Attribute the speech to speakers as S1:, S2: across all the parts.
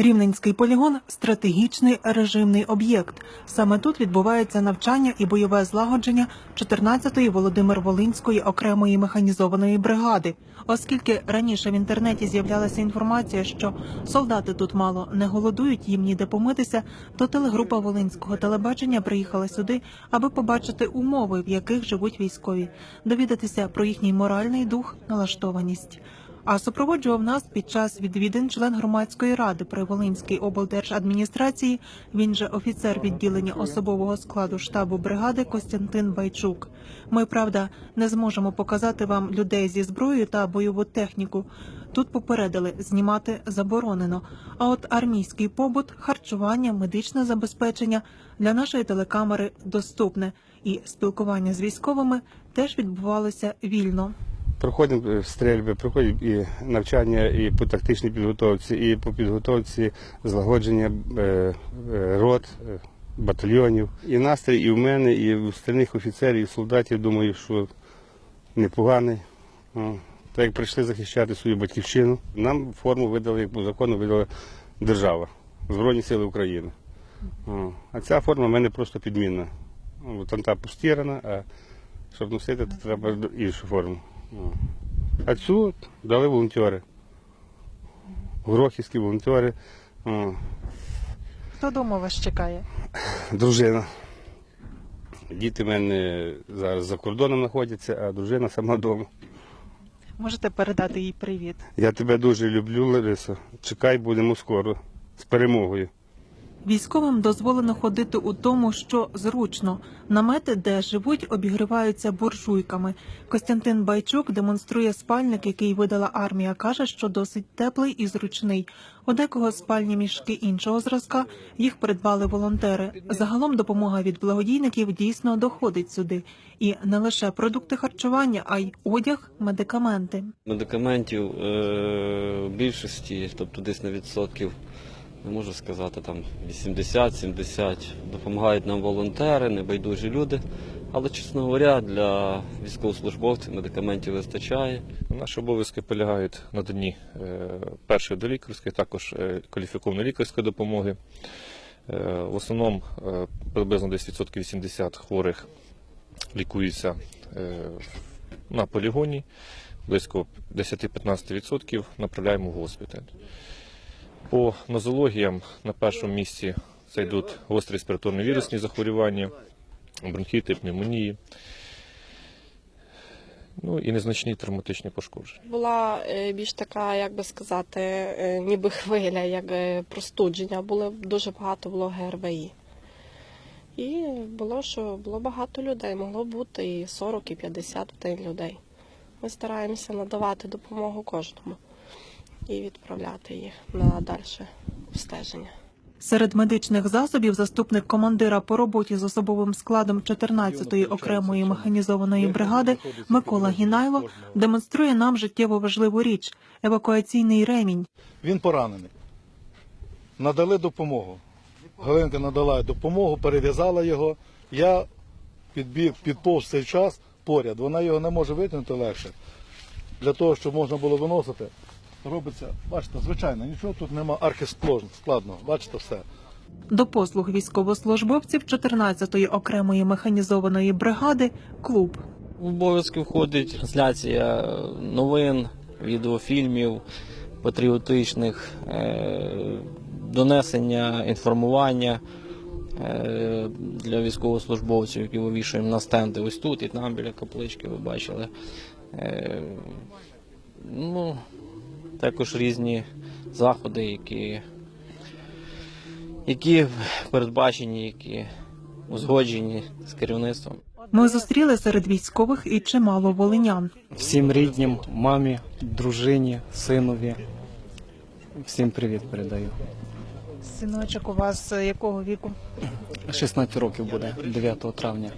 S1: Рівненський полігон стратегічний режимний об'єкт. Саме тут відбувається навчання і бойове злагодження 14-ї Володимир-Волинської окремої механізованої бригади. Оскільки раніше в інтернеті з'являлася інформація, що солдати тут мало не голодують, їм ніде помитися, то телегрупа Волинського телебачення приїхала сюди, аби побачити умови, в яких живуть військові, довідатися про їхній моральний дух, налаштованість. А супроводжував нас під час відвідин член громадської ради при Волинській облдержадміністрації. Він же офіцер відділення особового складу штабу бригади Костянтин Байчук. Ми правда не зможемо показати вам людей зі зброєю та бойову техніку. Тут попередили знімати заборонено. А от армійський побут, харчування, медичне забезпечення для нашої телекамери доступне, і спілкування з військовими теж відбувалося вільно.
S2: Проходимо е, стрільби, проходять і навчання і по тактичній підготовці, і по підготовці злагодження е, е, рот, батальйонів. І настрій і в мене, і в остальних офіцерів, і солдатів, думаю, що непоганий. Так як прийшли захищати свою батьківщину, нам форму видали, як по закону видала держава, Збройні Сили України. А ця форма в мене просто підмінна. О, Там та постірана, а щоб носити, то треба іншу форму. А цю дали волонтери. Грохівські волонтери.
S1: Хто вдома вас чекає?
S2: Дружина. Діти в мене зараз за кордоном знаходяться, а дружина сама вдома.
S1: Можете передати їй привіт.
S2: Я тебе дуже люблю, Лариса. Чекай, будемо скоро. З перемогою.
S1: Військовим дозволено ходити у тому, що зручно. Намети, де живуть, обігріваються буржуйками. Костянтин Байчук демонструє спальник, який видала армія. каже, що досить теплий і зручний. У декого спальні мішки іншого зразка їх придбали волонтери. Загалом допомога від благодійників дійсно доходить сюди. І не лише продукти харчування, а й одяг, медикаменти.
S3: Медикаментів е, більшості, тобто десь на відсотків, не можу сказати, там 80-70 допомагають нам волонтери, небайдужі люди. Але, чесно говоря, для військовослужбовців медикаментів вистачає.
S4: Наші обов'язки полягають в наданні е, першої долікарської, також е, кваліфікованої лікарської допомоги. Е, В основному приблизно десь відсотків 80 хворих лікуються на полігоні, близько 10-15% направляємо в госпіталь. По нозологіям на першому місці це йдуть гострі респіраторні вірусні захворювання, бронхіти, пневмонії, ну і незначні травматичні пошкодження.
S5: Була е, більш така, як би сказати, е, ніби хвиля, як е, простудження. Було дуже багато було ГРВІ. І було, що було багато людей, могло бути і 40, і 50 в день людей. Ми стараємося надавати допомогу кожному і відправляти їх на дальше обстеження.
S1: Серед медичних засобів заступник командира по роботі з особовим складом 14-ї окремої механізованої бригади Микола Гінайло демонструє нам життєво важливу річ евакуаційний ремінь.
S6: Він поранений. Надали допомогу. Галинка надала допомогу, перев'язала його. Я підбіг, підповз цей час поряд. Вона його не може витягнути легше. Для того, щоб можна було виносити, робиться, бачите, звичайно, нічого тут нема архіскладного. Бачите все.
S1: До послуг військовослужбовців 14-ї окремої механізованої бригади клуб.
S3: В обов'язки входить трансляція новин, відеофільмів, патріотичних, е, донесення інформування е, для військовослужбовців, які вивішуємо на стенди ось тут і там біля каплички, ви бачили. Е, Ну, також різні заходи, які, які передбачені, які узгоджені з керівництвом.
S1: Ми зустріли серед військових і чимало волинян.
S7: всім ріднім, мамі, дружині, синові. Всім привіт передаю.
S1: Синочок у вас е, якого віку?
S7: 16 років буде 9 травня.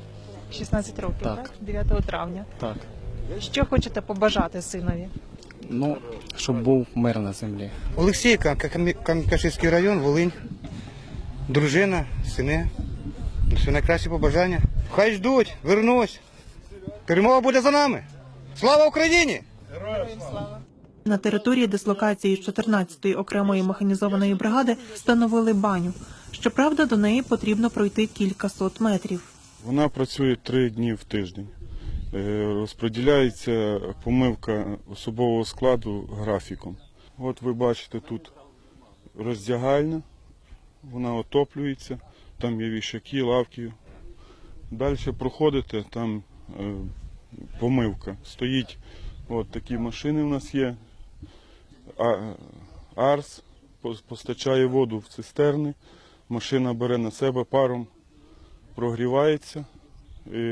S1: 16 років, так?
S7: Так.
S1: 9 травня.
S7: Так.
S1: Що хочете побажати синові?
S7: Ну, щоб був мир на землі.
S8: Олексійка, Кам'якашинський район, Волинь. Дружина, сини. Все найкраще побажання. Хай ждуть, вернусь. Перемога буде за нами. Слава Україні!
S1: На території дислокації 14-ї окремої механізованої бригади встановили баню. Щоправда, до неї потрібно пройти кількасот метрів.
S9: Вона працює три дні в тиждень. Е, Розподіляється помивка особового складу графіком. От ви бачите тут роздягальня, вона отоплюється, там є вішаки, лавки. Далі проходите, там е, помивка. Стоїть от такі машини в нас є. Арс постачає воду в цистерни, машина бере на себе паром, прогрівається,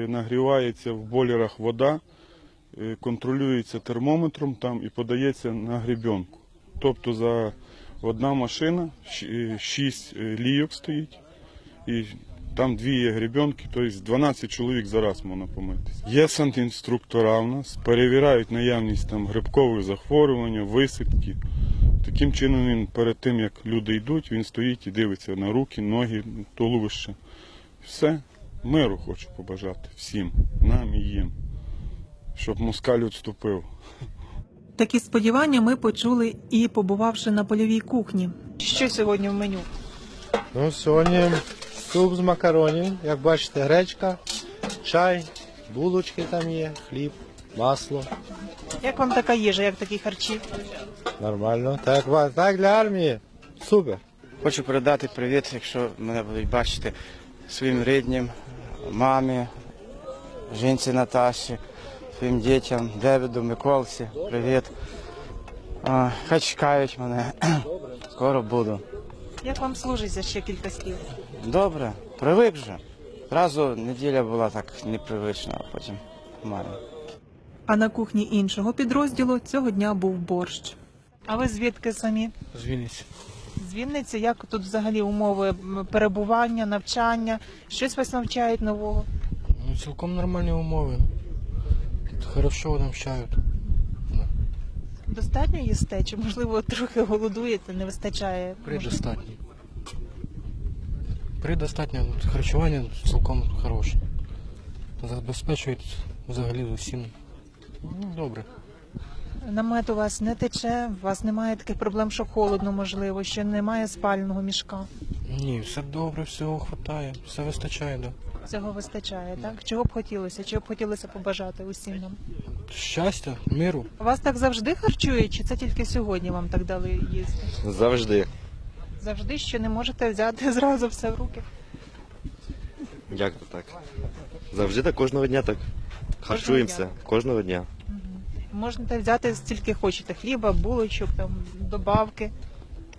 S9: нагрівається в бойлерах вода, е, контролюється термометром там і подається на гребенку. Тобто за одна машина, е, шість е, лійок стоїть, і там дві є гребенки, тобто 12 чоловік зараз можна помитися. Є санінструктора в нас, перевіряють наявність там грибкових захворювань, висипки. Таким чином він перед тим, як люди йдуть, він стоїть і дивиться на руки, ноги, туловище. Все, миру хочу побажати всім, нам і їм, щоб москаль відступив.
S1: Такі сподівання ми почули і побувавши на польовій кухні. Що сьогодні в меню?
S10: Ну, сьогодні суп з макаронів, як бачите, гречка, чай, булочки там є, хліб, масло.
S1: Як вам така їжа, як такі харчі?
S10: Нормально. Так, так для армії. Супер.
S8: Хочу передати привіт, якщо мене будуть бачити, своїм ріднім, мамі, жінці Наташі, своїм дітям, Девіду, Миколці. Привіт. А, хай чекають мене. Скоро буду.
S1: Як вам служиться ще кілька слів?
S8: Добре, привик вже. Зразу неділя була так непривична, а потім нормально.
S1: А на кухні іншого підрозділу цього дня був борщ. А ви звідки самі?
S10: З Вінниці.
S1: З Вінниці, як тут взагалі умови перебування, навчання? Щось вас навчають нового?
S10: Ну, цілком нормальні умови. Хорошо навчають.
S1: Достатньо їсте? Чи можливо трохи голодуєте, не вистачає?
S10: Предостатньо. Предостатньо. Харчування цілком хороше. Забезпечують взагалі усім. Ну, добре.
S1: Намет у вас не тече, у вас немає таких проблем, що холодно, можливо, що немає спального мішка.
S10: Ні, все добре, всього вистачає, все вистачає, да.
S1: Цього вистачає, так? Чого б хотілося? Чого б хотілося побажати усім нам?
S10: Щастя, миру.
S1: Вас так завжди харчують, чи це тільки сьогодні вам так дали їсти?
S3: Завжди.
S1: Завжди що не можете взяти зразу все в руки.
S11: Як то так? Завжди так кожного дня так. Харчуємося кожного дня.
S1: Можете взяти стільки хочете хліба, булочок, там добавки,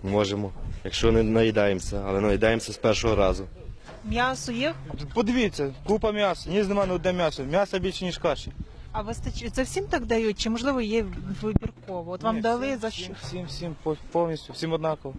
S11: Можемо. Якщо не наїдаємося, але наїдаємося з першого разу.
S1: м'ясо є.
S12: Подивіться, купа м'яса, ні нема не одне м'ясо. М'яса більше, ніж каші.
S1: А вистачає це всім так дають? Чи можливо є вибірково? От вам
S12: Ні,
S1: дали
S12: всім,
S1: за що?
S12: Всім, всім, по- повністю, всім однаково.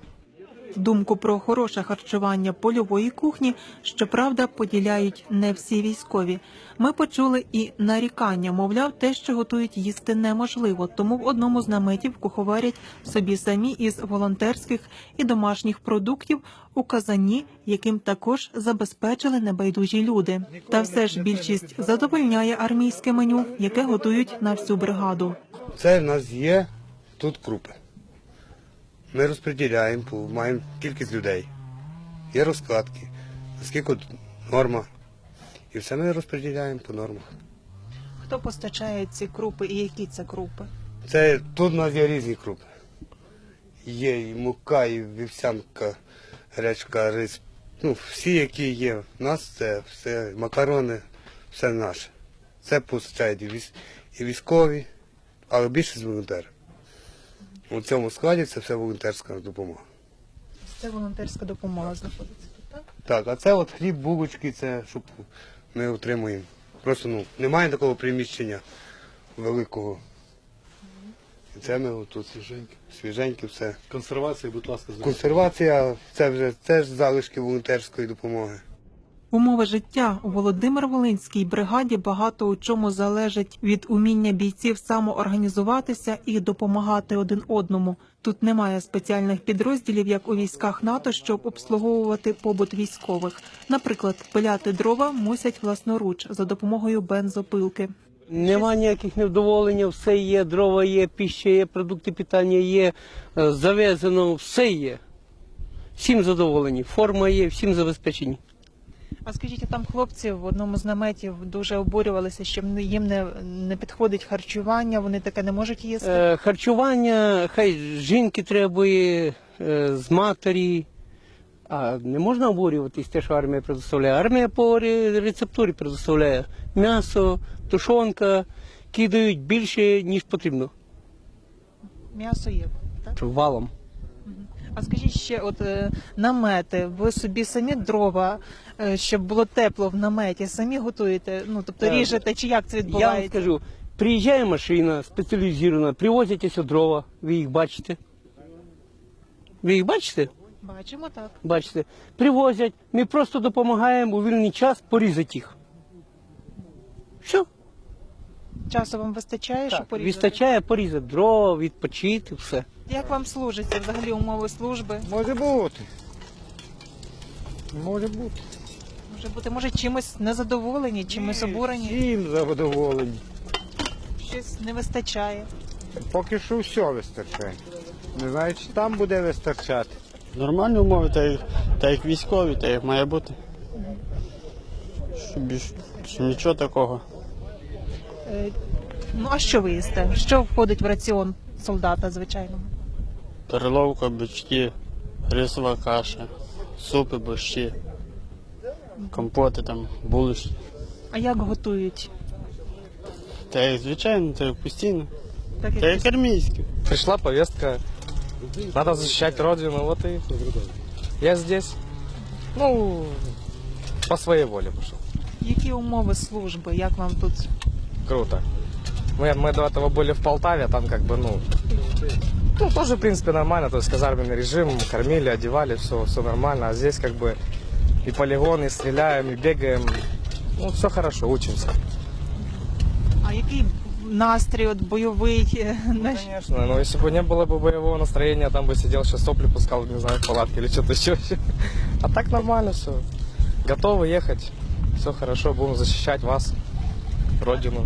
S1: Думку про хороше харчування польової кухні, щоправда, поділяють не всі військові. Ми почули і нарікання, мовляв, те, що готують їсти неможливо. Тому в одному з наметів куховарять собі самі із волонтерських і домашніх продуктів у казані, яким також забезпечили небайдужі люди. Та все ж більшість задовольняє армійське меню, яке готують на всю бригаду.
S8: Це в нас є тут крупи. Ми розподіляємо, маємо кількість людей. Є розкладки, наскільки норма. І все ми розподіляємо по нормах.
S1: Хто постачає ці крупи і які це крупи?
S8: Це тут у нас є різні крупи. Є і мука, і вівсянка, гречка, рис. Ну, всі, які є. У нас це все макарони, все наше. Це постачають і, військові, але більшість волонтери. У цьому складі це все волонтерська допомога.
S1: Це волонтерська допомога знаходиться тут, так?
S8: Так, а це от хліб, булочки, це щоб ми отримуємо. Просто ну, немає такого приміщення великого. І це ми тут свіженьке, свіженьке все.
S6: Консервація, будь ласка,
S8: Консервація це вже теж залишки волонтерської допомоги.
S1: Умови життя у Володимир-Волинській бригаді багато у чому залежать від уміння бійців самоорганізуватися і допомагати один одному. Тут немає спеціальних підрозділів, як у військах НАТО, щоб обслуговувати побут військових. Наприклад, пиляти дрова мусять власноруч за допомогою бензопилки.
S13: Нема ніяких невдоволення, все є, дрова є, піща є, продукти питання є, е, завезено, все є. Всім задоволені, форма є, всім забезпечені.
S1: А скажіть, а там хлопці в одному з наметів дуже обурювалися, що їм не, не підходить харчування, вони таке не можуть їсти.
S13: Е, Харчування, хай жінки требує е, з матері. А не можна обурюватись те, що армія предоставляє. Армія по рецептурі предоставляє м'ясо, тушонка, кидають більше, ніж потрібно.
S1: М'ясо є. Так?
S13: Валом.
S1: А скажіть ще, от е, намети, ви собі самі дрова, е, щоб було тепло в наметі, самі готуєте? Ну тобто
S13: Е,
S1: ріжете, чи як це
S13: Я вам
S1: відбувається?
S13: скажу, приїжджає машина спеціалізована, привозять ось дрова, ви їх бачите. Ви їх бачите?
S1: Бачимо так.
S13: Бачите, привозять, ми просто допомагаємо у вільний час порізати їх. Все,
S1: Часу вам вистачає, щоб порізати?
S13: вистачає порізати дрова, відпочити, все.
S1: Як вам служиться взагалі умови служби?
S12: Може бути. Може бути.
S1: Може бути, може чимось незадоволені, чимось обурені,
S12: Всім задоволені.
S1: щось не вистачає.
S12: Поки що все вистачає. Не знаю, чи там буде вистачати.
S7: Нормальні умови, так як, так як військові, так як має бути. Що більш, що нічого такого.
S1: Е, Ну а що ви їсте? Що входить в раціон солдата звичайного?
S7: Переловка, бички, рисова каша, супи, борщі, компоти там, булочки.
S1: А як готують?
S7: Та як звичайно, так як постійно.
S1: Так
S7: Та як армійські.
S10: Пришла повестка, надо защищать родину, вот и я здесь. Ну, по своей воле пошел.
S1: Які умови служби? Як вам тут?
S10: Круто. Мы, мы до этого были в Полтаве, там как бы, ну, ну, тоже, в принципе, нормально, то есть казарменный режим, кормили, одевали, все, все нормально, а здесь как бы и полигон, и стреляем, и бегаем, ну, все хорошо, учимся.
S1: А який настрій от бойовий? наш-
S10: Конечно, но если бы не было бы боевого настроения, там бы сидел, сейчас сопли пускал, не знаю, в палатке или что-то еще. А так нормально все. Готовы ехать, все хорошо, будем защищать вас, родину.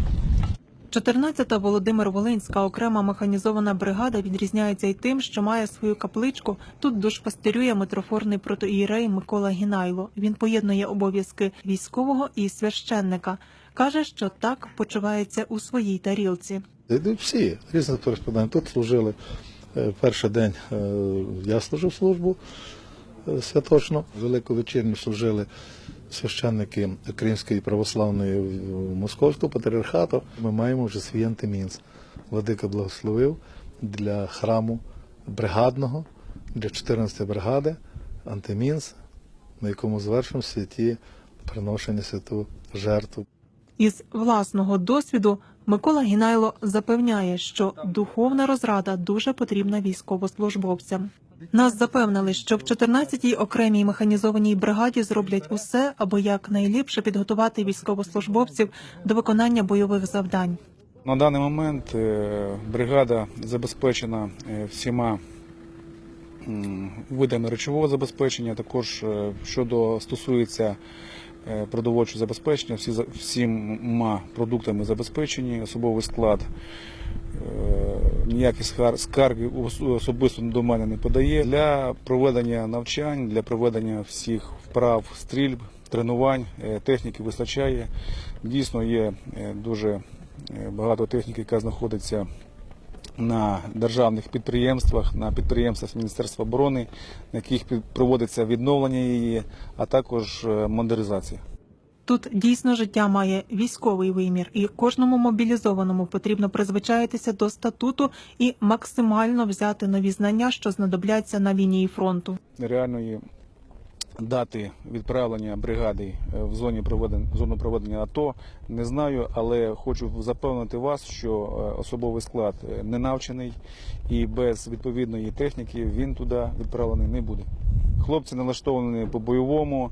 S1: 14-та Володимир Волинська окрема механізована бригада відрізняється й тим, що має свою капличку. Тут душпастерює митрофорний протоієрей Микола Гінайло. Він поєднує обов'язки військового і священника. Каже, що так почувається у своїй тарілці.
S6: Йдуть всі різних кореспондентів. Тут служили е, перший день. е, Я служив службу е, святочно. Велику вечірню служили священники Кримської православної Московського патріархату. Ми маємо вже свій антимінс. Владика благословив для храму бригадного, для 14-ї бригади антимінс, на якому звершимо святі приношення святу жертву.
S1: Із власного досвіду Микола Гінайло запевняє, що духовна розрада дуже потрібна військовослужбовцям. Нас запевнили, що в 14-й окремій механізованій бригаді зроблять усе, аби якнайліпше підготувати військовослужбовців до виконання бойових завдань.
S14: На даний момент е, бригада забезпечена е, всіма видами речового забезпечення. Також е, щодо стосується продовольчого забезпечення, всі всіма продуктами забезпечені, особовий склад. Е, Ніякі скарги особисто до мене не подає. Для проведення навчань, для проведення всіх вправ, стрільб, тренувань е, техніки вистачає. Дійсно є е, дуже багато техніки, яка знаходиться на державних підприємствах, на підприємствах Міністерства оборони, на яких проводиться відновлення її, а також модернізація.
S1: Тут дійсно життя має військовий вимір, і кожному мобілізованому потрібно призвичаїтися до статуту і максимально взяти нові знання, що знадобляться на лінії фронту.
S14: Реальної дати відправлення бригади е, в зоні проведення зону проведення АТО не знаю, але хочу запевнити вас, що е, особовий склад е, не навчений і без відповідної техніки він туди відправлений не буде. Хлопці налаштовані по бойовому.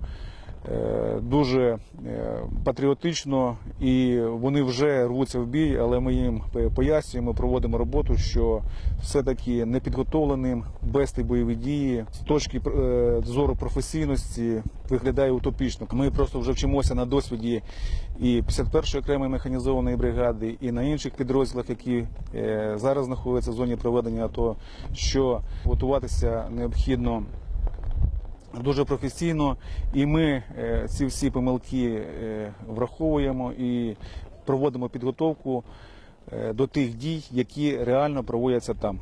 S14: Е, дуже е, патріотично і вони вже рвуться в бій, але ми їм пояснюємо, проводимо роботу, що все-таки непідготовленим вести бойові дії з точки е, зору професійності виглядає утопічно. Ми просто вже вчимося на досвіді і 51-ї окремої механізованої бригади, і на інших підрозділах, які зараз знаходяться в зоні проведення АТО, що готуватися необхідно дуже професійно, і ми е, ці всі помилки е, враховуємо і проводимо підготовку е, до тих дій, які реально проводяться там.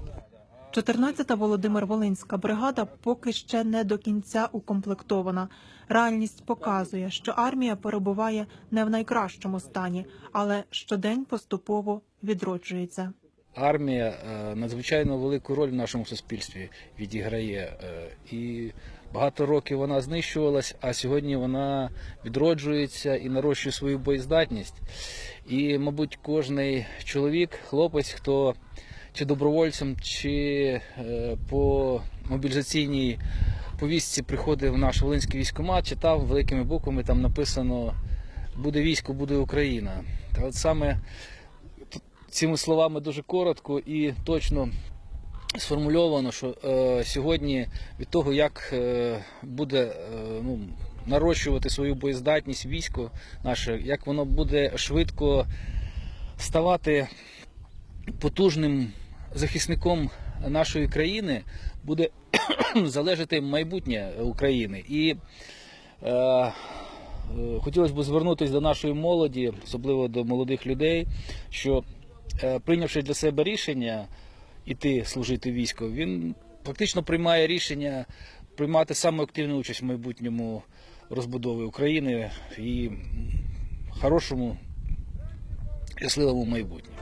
S1: 14-та Володимир Волинська бригада поки ще не до кінця укомплектована. Реальність показує, що армія перебуває не в найкращому стані, але щодень поступово відроджується.
S15: Армія надзвичайно велику роль в нашому суспільстві відіграє. І багато років вона знищувалась, а сьогодні вона відроджується і нарощує свою боєздатність. І, мабуть, кожний чоловік, хлопець, хто чи добровольцем, чи е, по мобілізаційній повістці приходив в наш Волинський військкомат, читав великими буквами, там написано Буде військо, буде Україна. Та от саме цими словами дуже коротко і точно сформульовано, що е, сьогодні від того, як е, буде е, ну, нарощувати свою боєздатність військо наше, як воно буде швидко ставати потужним захисником нашої країни, буде залежати майбутнє України. І е, е, хотілося б звернутися до нашої молоді, особливо до молодих людей, що е, прийнявши для себе рішення іти служити військо, він фактично приймає рішення приймати саме активну участь в майбутньому розбудові України і хорошому, щасливому майбутньому.